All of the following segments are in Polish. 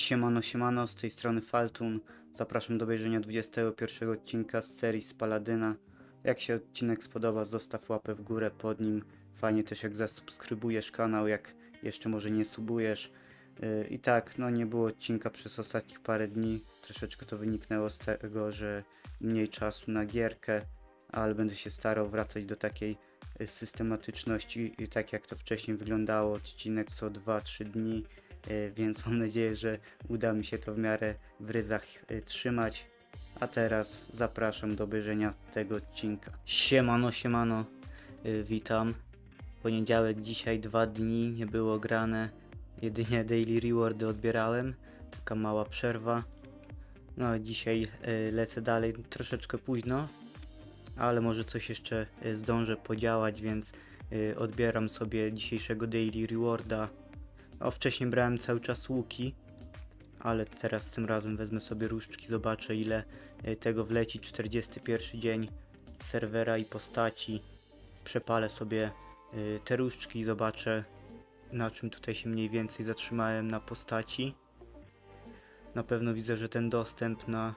Siemano, siemano, z tej strony Faltun. Zapraszam do obejrzenia 21 odcinka z serii z Paladyna. Jak się odcinek spodoba, zostaw łapę w górę pod nim. Fajnie też jak zasubskrybujesz kanał, jak jeszcze może nie subujesz. Yy, I tak, no nie było odcinka przez ostatnich parę dni. Troszeczkę to wyniknęło z tego, że mniej czasu na gierkę, ale będę się starał wracać do takiej y, systematyczności tak jak to wcześniej wyglądało, odcinek co 2-3 dni, y, więc mam nadzieję, że uda mi się to w miarę w ryzach y, trzymać. A teraz zapraszam do obejrzenia tego odcinka. Siemano, siemano, y, witam. Poniedziałek, dzisiaj dwa dni, nie było grane, jedynie daily rewardy odbierałem, taka mała przerwa. No, dzisiaj lecę dalej troszeczkę późno, ale może coś jeszcze zdążę podziałać, więc odbieram sobie dzisiejszego daily rewarda. O, wcześniej brałem cały czas łuki, ale teraz tym razem wezmę sobie różdżki, zobaczę ile y, tego wleci. 41 dzień serwera i postaci. Przepalę sobie y, te różdżki i zobaczę na czym tutaj się mniej więcej zatrzymałem na postaci. Na pewno widzę, że ten dostęp na,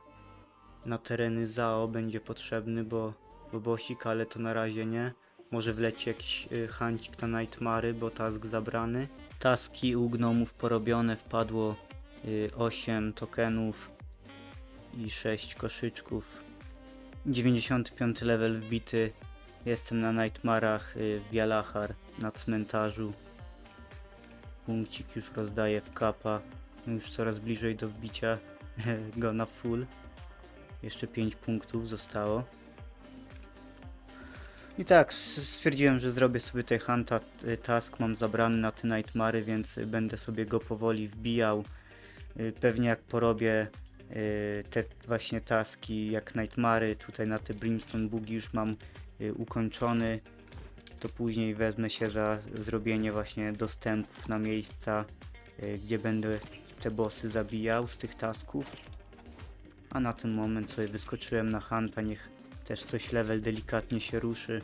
na tereny ZAO będzie potrzebny, bo, bo bosik, ale to na razie nie. Może wleci jakiś y, hancik na Nightmary, bo task zabrany. Taski u gnomów porobione, wpadło y, 8 tokenów i 6 koszyczków. 95 level wbity. Jestem na Nightmarach y, w Jalachar na cmentarzu. Punkcik już rozdaję w kapa. Już coraz bliżej do wbicia go na full. Jeszcze 5 punktów zostało. I tak, stwierdziłem, że zrobię sobie tutaj Hunta y, task, mam zabrany na te Nightmary, więc y, będę sobie go powoli wbijał. Y, Pewnie jak porobię te właśnie taski jak Nightmary, tutaj na te Brimstone Bugi już mam ukończony, to później wezmę się za zrobienie właśnie dostępów na miejsca, gdzie będę te bossy zabijał z tych tasków. A na ten moment sobie wyskoczyłem na Hunta, niech też coś level delikatnie się ruszy.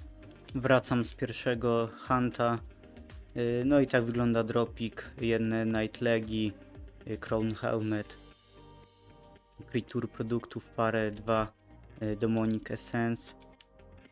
Wracam z pierwszego Hunta. Y, No i tak wygląda dropik. Jedne Night Legi, y, Crown Helmet, Creature produktów, parę, dwa y, Demonic Essence.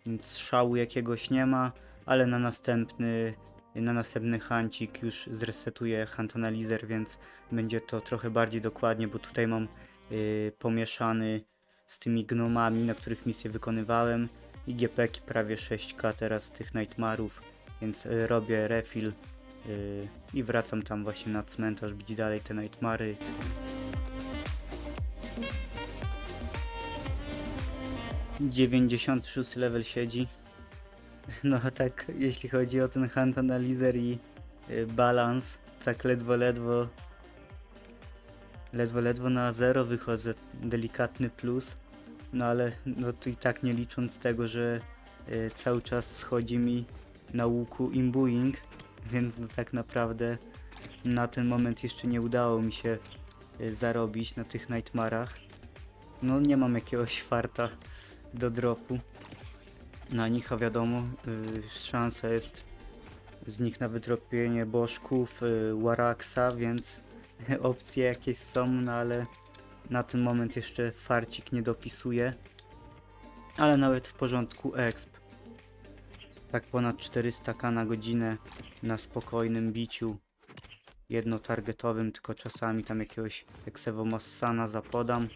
Nic szału jakiegoś nie ma, ale na następny na następny hancik już zresetuję Hunt Analyzer, więc będzie to trochę bardziej dokładnie, bo tutaj mam y, pomieszany z tymi gnomami, na których misję wykonywałem i GPki prawie 6k teraz tych Nightmarów, więc y, robię refill y, i wracam tam właśnie na cmentarz, bić dalej te Nightmary. Dziewięćdziesiąty szósty level siedzi. No tak, jeśli chodzi o ten Hunt Analyzer i y, balans, tak ledwo, ledwo ledwo, ledwo na zero wychodzę, delikatny plus, no ale no tu i tak nie licząc tego, że y, cały czas schodzi mi na łuku imbuing, więc no tak naprawdę na ten moment jeszcze nie udało mi się y, zarobić na tych Nightmarach. No nie mam jakiegoś farta do dropu na nich, a wiadomo, y, szansa jest z nich na wytropienie bożków, y, Waraxa, więc opcje jakieś są, no ale na ten moment jeszcze farcik nie dopisuje. Ale nawet w porządku exp. Tak ponad 400k na godzinę na spokojnym biciu. Jednotargetowym, tylko czasami tam jakiegoś Exevo Massana zapodam.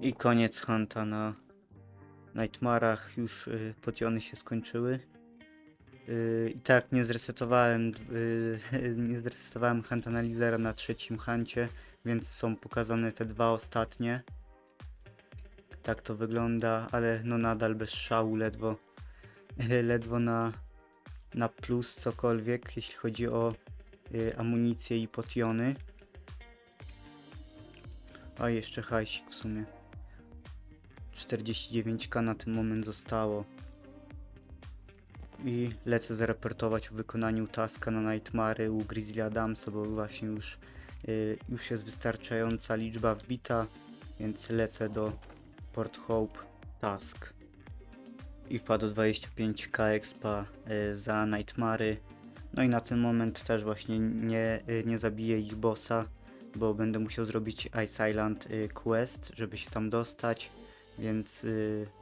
I koniec Hunta na Nightmarach. Już y, potiony się skończyły. Y, I tak nie zresetowałem, y, nie zresetowałem Hunt Analizera na trzecim Huncie, więc są pokazane te dwa ostatnie. Tak to wygląda, ale no nadal bez szału, ledwo, ledwo na, na plus cokolwiek, jeśli chodzi o y, amunicję i potiony. A jeszcze hajsik w sumie. 49k na ten moment zostało. I lecę zaraportować o wykonaniu taska na Nightmary u Grizzly Adamsa, bo właśnie już, y, już jest wystarczająca liczba wbita, więc lecę do Port Hope Task. I wpadło 25k expa y, za Nightmary. No i na ten moment też właśnie nie, y, nie zabiję ich bossa, bo będę musiał zrobić Ice Island Quest, żeby się tam dostać, więc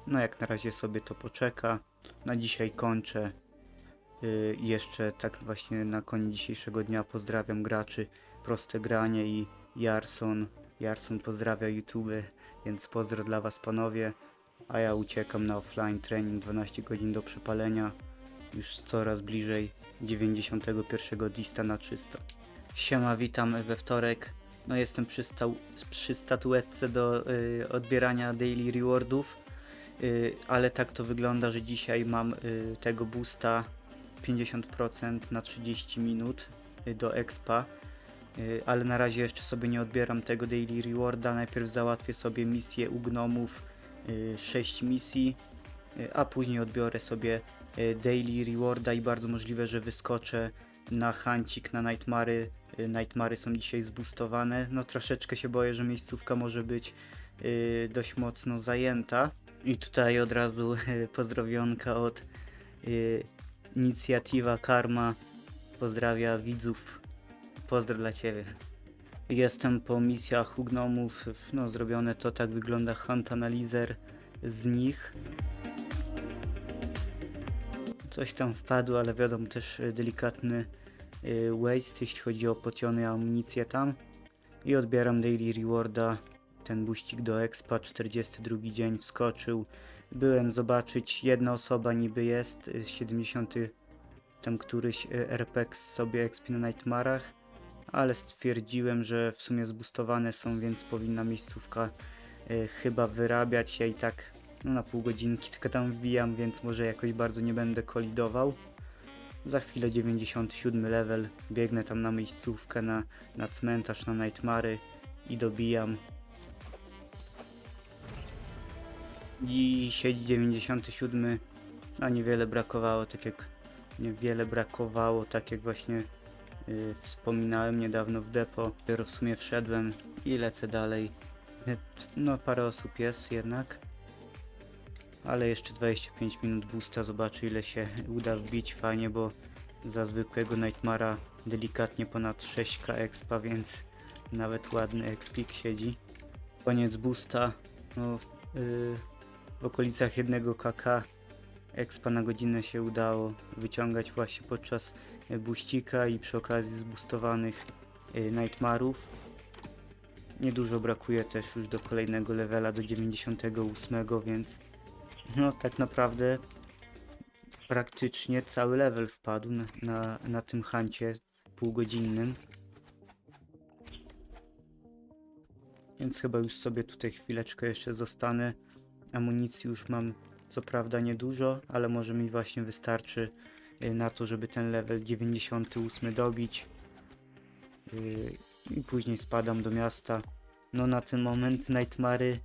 no jak na razie sobie to poczeka. Na dzisiaj kończę. Y, I jeszcze tak właśnie na koniec dzisiejszego dnia pozdrawiam graczy Proste Granie i Jarson. Jarson pozdrawia YouTube, więc pozdro dla Was panowie. A ja uciekam na offline trening 12 godzin do przepalenia. Już coraz bliżej 91 dista na czysto. Siema, witam we wtorek. No jestem przy, przy statuetce do y, odbierania daily rewardów. Y, ale tak to wygląda, że dzisiaj mam y, tego boosta 50% na 30 minut y, do expa. Ale na razie jeszcze sobie nie odbieram tego daily rewarda. Najpierw załatwię sobie misję u gnomów, y, 6 misji, a później odbiorę sobie daily rewarda i bardzo możliwe, że wyskoczę na hancik na Nightmary. Nightmary są dzisiaj zboostowane. No troszeczkę się boję, że miejscówka może być dość mocno zajęta. I tutaj od razu y, pozdrowionka od y, inicjatywa Karma. Pozdrawia widzów. Pozdro dla Ciebie. Jestem po misjach u gnomów. No zrobione to tak wygląda hunt analizer z nich. Coś tam wpadło, ale wiadomo też y, delikatny waste, jeśli chodzi o potiony amunicję tam. I odbieram daily rewarda. Ten buścik do expa, 42 dzień wskoczył. Byłem zobaczyć, jedna osoba niby jest, y, 70 tam któryś y, RPX sobie expi na Nightmarach, ale stwierdziłem, że w sumie zbustowane są, więc powinna miejscówka y, chyba wyrabiać. Ja i tak no, na pół godzinki tylko tam wbijam, więc może jakoś bardzo nie będę kolidował. Za chwilę 97 level, biegnę tam na miejscówkę, na, na cmentarz, na Nightmary i dobijam. I siedzi 97, a niewiele brakowało, tak jak niewiele brakowało, tak jak właśnie y, wspominałem niedawno w depo. Dopiero w sumie wszedłem i lecę dalej. No parę osób jest jednak. Ale jeszcze 25 minut boosta, zobaczę ile się uda wbić fajnie, bo za zwykłego Nightmara delikatnie ponad 6k expa, więc nawet ładny expik siedzi. Koniec boosta, no yy, w okolicach 1 kk expa na godzinę się udało wyciągać właśnie podczas y, buścika i przy okazji zboostowanych y, Nightmarów. Niedużo brakuje też już do kolejnego levela, do 98, więc no tak naprawdę praktycznie cały level wpadł na, na, na tym hancie półgodzinnym. Więc chyba już sobie tutaj chwileczkę jeszcze zostanę. Amunicji już mam co prawda niedużo, ale może mi właśnie wystarczy y, na to, żeby ten level 98 dobić. Y, I później spadam do miasta. No na ten moment Nightmary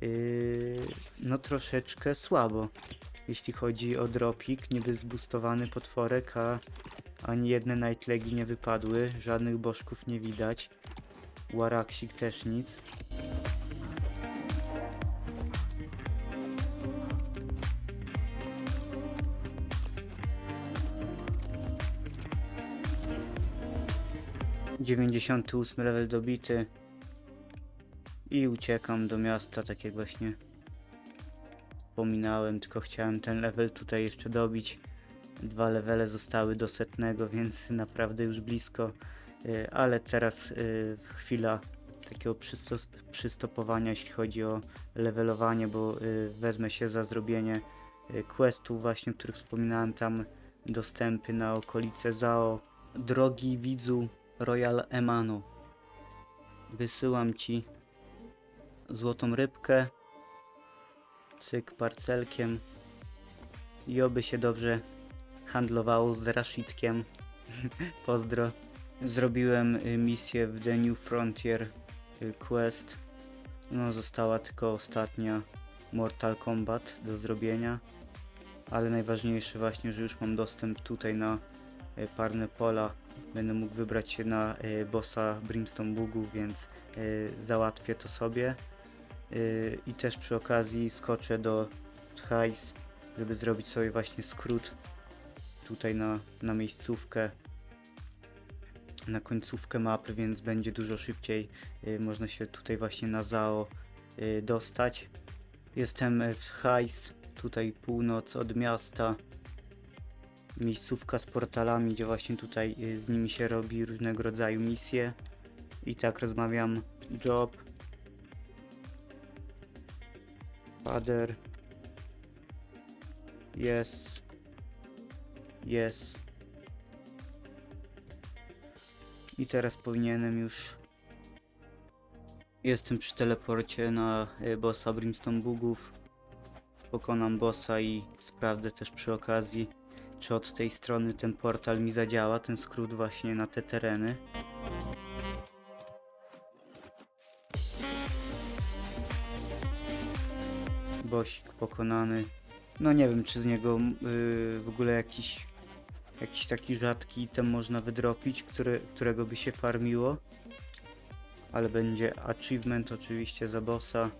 Yy, no troszeczkę słabo, jeśli chodzi o dropik, niby zbustowany potworek, a ani jedne nightlegi nie wypadły, żadnych bożków nie widać, Waraksik też nic. Dziewięćdziesiąty ósmy level dobity. I uciekam do miasta, tak jak właśnie wspominałem, tylko chciałem ten level tutaj jeszcze dobić. Dwa levele zostały do setnego, więc naprawdę już blisko. Y, Ale teraz y, chwila takiego przysto- przystopowania, jeśli chodzi o levelowanie, bo y, wezmę się za zrobienie questów właśnie, o których wspominałem tam, dostępy na okolice Zao. Drogi widzu Royal Emano, wysyłam Ci złotą rybkę, cyk parcelkiem i oby się dobrze handlowało z Rashidkiem. Pozdro. Zrobiłem y, misję w The New Frontier y, Quest. No została tylko ostatnia Mortal Kombat do zrobienia. Ale najważniejsze właśnie, że już mam dostęp tutaj na y, parne pola. Będę mógł wybrać się na y, bossa Brimstone Bugu, więc y, załatwię to sobie. Yy, I też przy okazji skoczę do Tchajs, żeby zrobić sobie właśnie skrót tutaj na, na miejscówkę na końcówkę mapy, więc będzie dużo szybciej. Można się tutaj właśnie na Zao dostać. Jestem w Hajs, tutaj północ od miasta. Miejscówka z portalami, gdzie właśnie tutaj y, z nimi się robi różnego rodzaju misje. I tak rozmawiam. Job. Father. Yes. Yes. I teraz powinienem już. Jestem przy teleporcie na y, bossa Brimstone Bugów. Pokonam bossa i sprawdzę też przy okazji, czy od tej strony ten portal mi zadziała, ten skrót właśnie na te tereny. Bosik pokonany. No nie wiem, czy z niego y, w ogóle jakiś jakiś taki rzadki item można wydropić, który, którego by się farmiło. Ale będzie achievement oczywiście za bossa.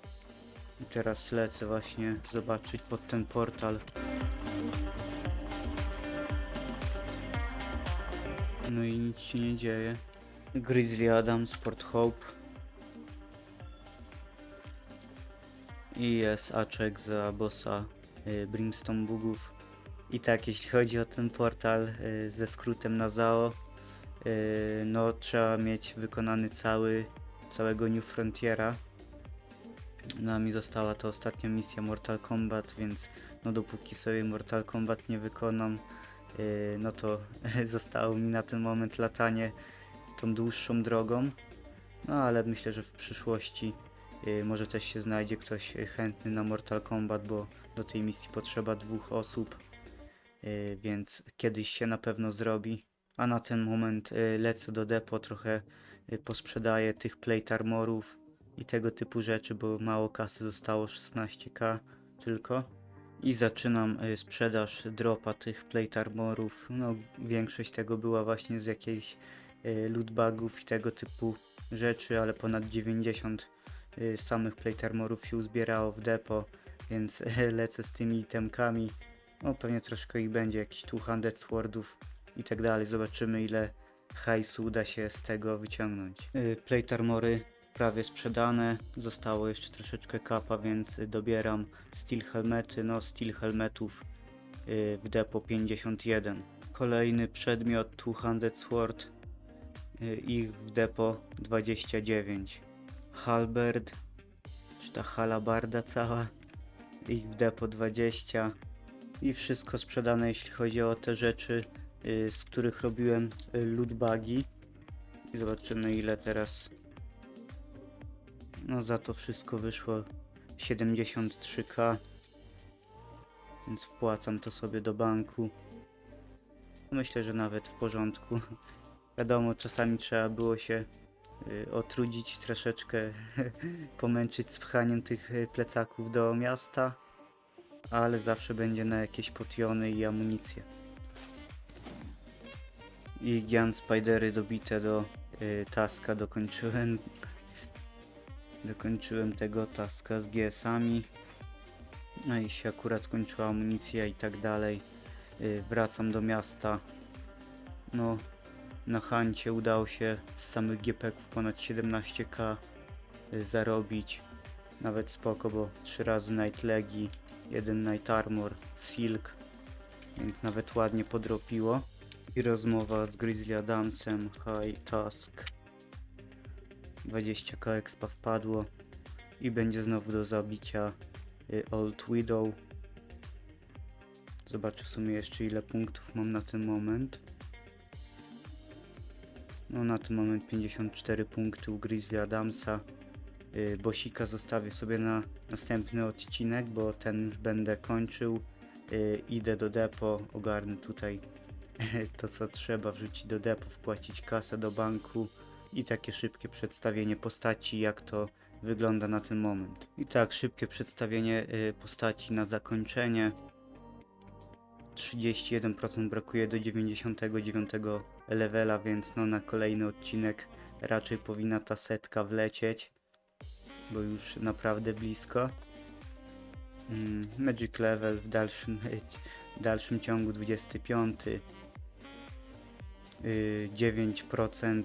I teraz lecę właśnie zobaczyć pod ten portal. No i nic się nie dzieje. Grizzly Adams, Port Hope. I jest aczek za bossa y, Brimstone Bugów. I tak, jeśli chodzi o ten portal y, ze skrótem na ZAO, y, no trzeba mieć wykonany cały, całego New Frontiera. No a mi została to ostatnia misja Mortal Kombat, więc no dopóki sobie Mortal Kombat nie wykonam, no to zostało mi na ten moment latanie tą dłuższą drogą. No ale myślę, że w przyszłości y, może też się znajdzie ktoś y, chętny na Mortal Kombat, bo do tej misji potrzeba dwóch osób. Y, więc kiedyś się na pewno zrobi. A na ten moment y, lecę do depo, trochę y, posprzedaję tych plate armorów i tego typu rzeczy, bo mało kasy zostało 16k tylko. I zaczynam y, sprzedaż dropa tych plate armorów. No, większość tego była właśnie z jakichś y, lootbagów i tego typu rzeczy, ale ponad 90 y, samych plate armorów się uzbierało w depo, więc lecę z tymi itemkami. No pewnie troszkę ich będzie, jakiś 200 swordów i tak dalej. Zobaczymy ile hajsu uda się z tego wyciągnąć. Plate armory prawie sprzedane. Zostało jeszcze troszeczkę kapa, więc y, dobieram steel helmety. No steel helmetów yy, w depo 51. Kolejny przedmiot 200 sword. Yy, ich w depo 29. Halberd, czy ta halabarda cała. Ich w depo 20 i wszystko sprzedane, jeśli chodzi o te rzeczy, y, z których robiłem y, lootbagi. I zobaczymy ile teraz. No za to wszystko wyszło 73k. Więc wpłacam to sobie do banku. Myślę, że nawet w porządku. Wiadomo, czasami trzeba było się y, otrudzić troszeczkę, pomęczyć z pchaniem tych y, plecaków do miasta ale zawsze będzie na jakieś potiony i amunicję. I Gian Spidery dobite do y, taska dokończyłem. Dokończyłem tego taska z GS-ami. No i się akurat kończyła amunicja i tak dalej. Y, wracam do miasta. No, na Hancie udało się z samych GP-ków ponad 17k y, zarobić. Nawet spoko, bo 3 razy Night Legi jeden Night Armor, Silk, więc nawet ładnie podropiło. I rozmowa z Grizzly Adamsem, High Task. 20k expa wpadło i będzie znowu do zabicia y, Old Widow. Zobaczę w sumie jeszcze ile punktów mam na ten moment. No na ten moment 54 punkty u Grizzly Adamsa. Y, Bosika zostawię sobie na następny odcinek, bo ten już będę kończył. Y, Idę do depo, ogarnę tutaj to co trzeba, wrzucić do depo, wpłacić kasę do banku i takie szybkie przedstawienie postaci, jak to wygląda na ten moment. I tak, szybkie przedstawienie y, postaci na zakończenie. 31% brakuje do 99 levela, więc no na kolejny odcinek raczej powinna ta setka wlecieć bo już naprawdę blisko. Mm, Magic Level w dalszym, w dalszym ciągu 25. y, 9%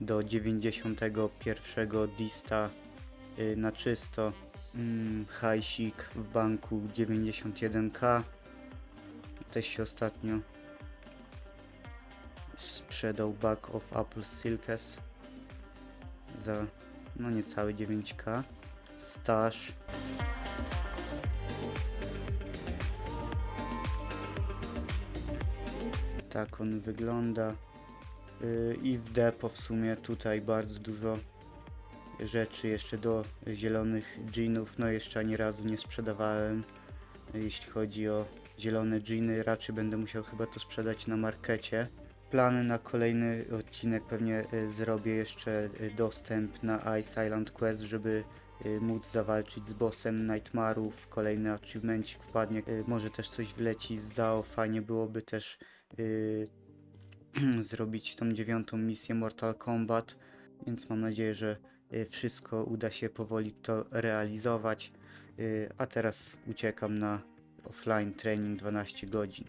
do 91 dista y, na czysto. Mm, Hajsik w banku 91k. Też się ostatnio sprzedał Back of Apple Silkes za no niecałe 9k. Staż tak on wygląda. Yy, I w depo w sumie tutaj bardzo dużo rzeczy jeszcze do zielonych jeanów. No jeszcze ani razu nie sprzedawałem. Jeśli chodzi o zielone jeany, raczej będę musiał chyba to sprzedać na markecie. Plany na kolejny odcinek pewnie y, zrobię jeszcze y, dostęp na Ice Island Quest, żeby y, móc zawalczyć z bossem Nightmarów. Kolejny achievemencik wpadnie. Y, Może też coś wleci z ZAO. Fajnie byłoby też y, zrobić tą dziewiątą misję Mortal Kombat, więc mam nadzieję, że y, wszystko uda się powoli to realizować. Y, A teraz uciekam na offline training 12 godzin.